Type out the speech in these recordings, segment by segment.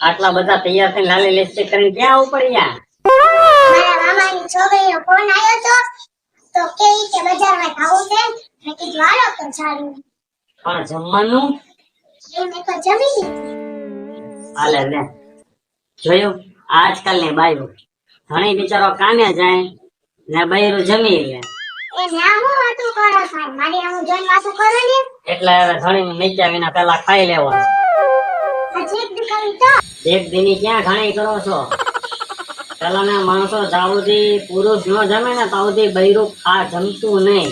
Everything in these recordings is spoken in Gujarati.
આટલા બધા તૈયાર થઈને લાલી લિપસ્ટિક કરીને ક્યાં ઉપડ્યા? મારા મામાની છોકરીનો ફોન આવ્યો તો તો કે કે બજારમાં ખાવું છે. મેં કીધું હાલો તો સારું પણ જમવાનું? એ મેં તો જમી લીધું. હાલે લે. જોયું? આજકાલની બાયો ઘણી બિચારો કામે જાય ને બૈરું જમી લે. એ ના હું વાતું કરો સાહેબ મારી હું જોઈને વાતું કરો ને? એટલે હવે ઘણી નીચા વિના પેલા ખાઈ લેવાનું. હજી દીકરી તો. એક દીની ક્યાં ઘણી કરો છો? પેલાના માણસો જાવથી પુરુષ ન જમે ને તાવથી બૈરું આ જમતું નહીં.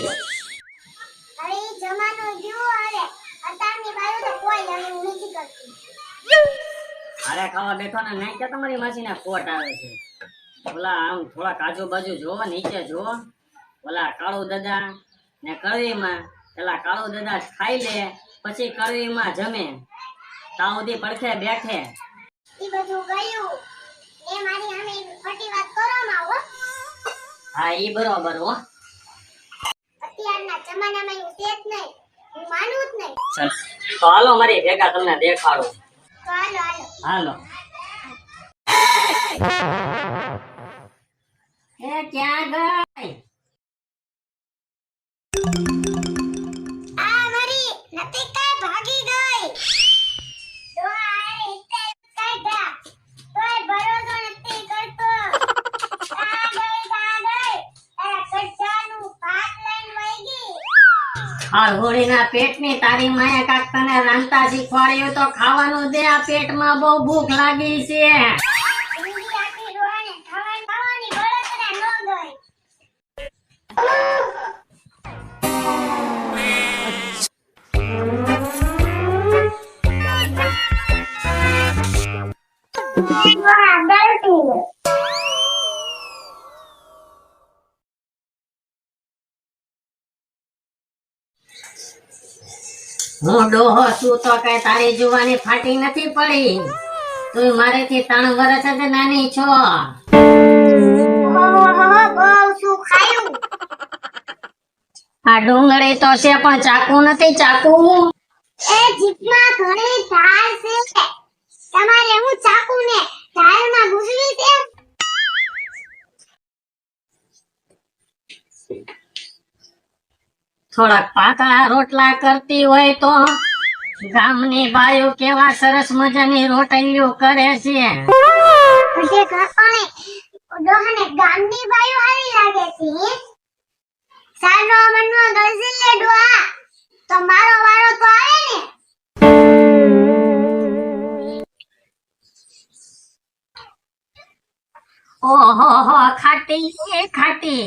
અરે ખાવા બેઠો ને નહીં કે તમારી માસીને કોટ આવે છે. ઓલા આમ થોડા કાજુ બાજુ જોવો નીચે જોવો. ઓલા કાળુ દાદા ને કડવીમાં પેલા કાળુ દાદા ખાઈ લે પછી કડવીમાં જમે. તાવથી પડખે બેઠે. ઈ બધું ગયું. એ મારી સામે ખોટી વાત કરો માં હો. હા ઈ બરોબર હો. અત્યારના જમાનામાં એવું છે જ નહીં. હું માનું જ નહીં. તો હાલો મારી ભેગા તમને દેખાડો. તો હાલો હાલો. હાલો. એ ક્યાં ગઈ નથી ભાગી ગઈ. ડોહા આરે ઇતે કાઢા તોય ભરોસો નથી કરતો. આ ગઈ આ ગઈ તારા કચ્ચાનું ભાત લઈને વઈ ગઈ. હળહોળીના પેટની તારી માએ કાક તને રાંધતા શીખવાડ્યું તો ખાવાનું દે આ પેટમાં બહુ ભૂખ લાગી છે. ખાવાની બળતરા ન ગઈ. હું ડોહો છું તો કઈ તારી જુવાની ફાટી નથી પડી. તું મારેથી ત્રણ વર્ષ જ નાની છો. આ ડુંગળી તો છે, પણ ચાકુ નથી ચાકુ. એ જીભમાં ઘણી ધાર છે. તમારે હું ચાકુને ઢાળમાં ઘૂસવી છે થોડાક પાતળા રોટલા કરતી હોય તો ગામની બાયો કેવા સરસ મજાની રોટલીઓ કરે છે. ડોહાને ગામની બાયું હારી લાગે છે સાનો મનનો ગરજી લે તો મારો વારો તો આવે ને? ઓહો ખાટી. ખાટી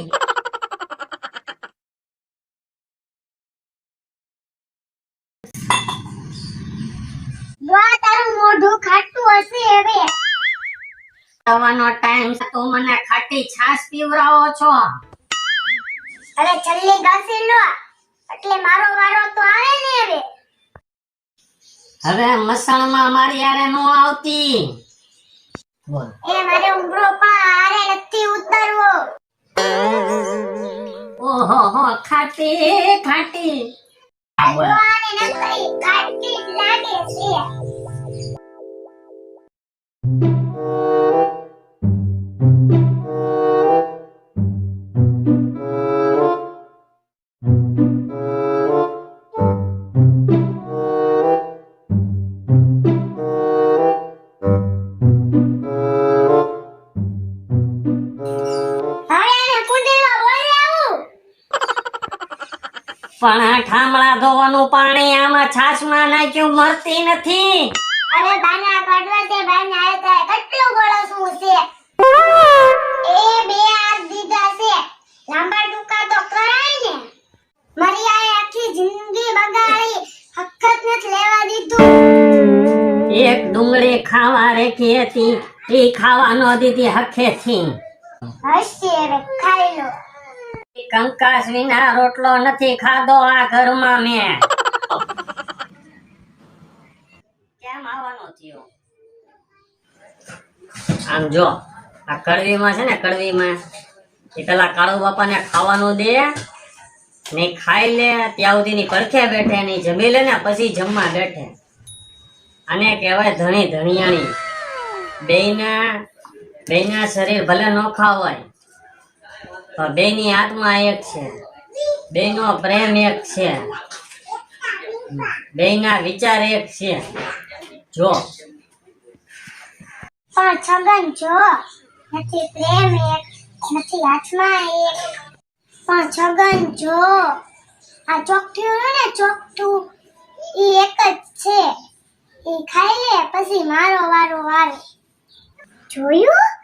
તારું મોઢું ખાટું હશે હવે ખાવાનો ટાઈમ તો મને ખાટી છાશ પીવરાવો છો હવે છલ્લી ઘસી લો એટલે મારો વારો તો આવે ને હવે હવે મસણમાં મારી યારે નો આવતી. બોલ. ઓહો ખાટી ખાટી બોલ. ડોહાને નકરી ખાટી લાગે છે પણ ઠામડા ધોવાનું પાણી આમાં છાશમાં નાખ્યું મરતી નથી. અરે બાના કાઢવા તે બાને આયો તો કેટલું ગળો શું છે? એ બે હાથ દીધા છે. લાંબા ટૂંકા તો કરાય ને. મારી આખી જિંદગી બગાડી હક્કત નથી લેવા દીધું. એક ડુંગળી ખાવા રેખી હતી એ ખાવા ન દીધી હખે થી હશે ખાઈ લો. કંકાસ વિના રોટલો નથી ખાધો આ ઘરમાં મેં. કેમ આવવાનો થયો? આમ જો, આ કડવીમાં છે ને, કડવીમાં એ પેલા કાળુ બાપાને ખાવાનું દે, ને ખાઈ લે, ત્યાં સુધી ની પરખે બેઠે, ને જમી લે ને પછી જમવા બેઠે. અને કહેવાય ધણી ધણિયાણી. બેયના બેયના શરીર ભલે નોખા હોય પણ બેયની આત્મા એક છે. બે નો પ્રેમ એક છે. બે ના વિચાર એક છે. જો. પણ છગન જો. નથી પ્રેમ એક, નથી આત્મા એક. પણ છગન જો. આ ચોકઠું ને ચોકઠું, ઈ એક જ છે. ઈ ખાઈ લે પછી મારો વારો આવે. જોયું?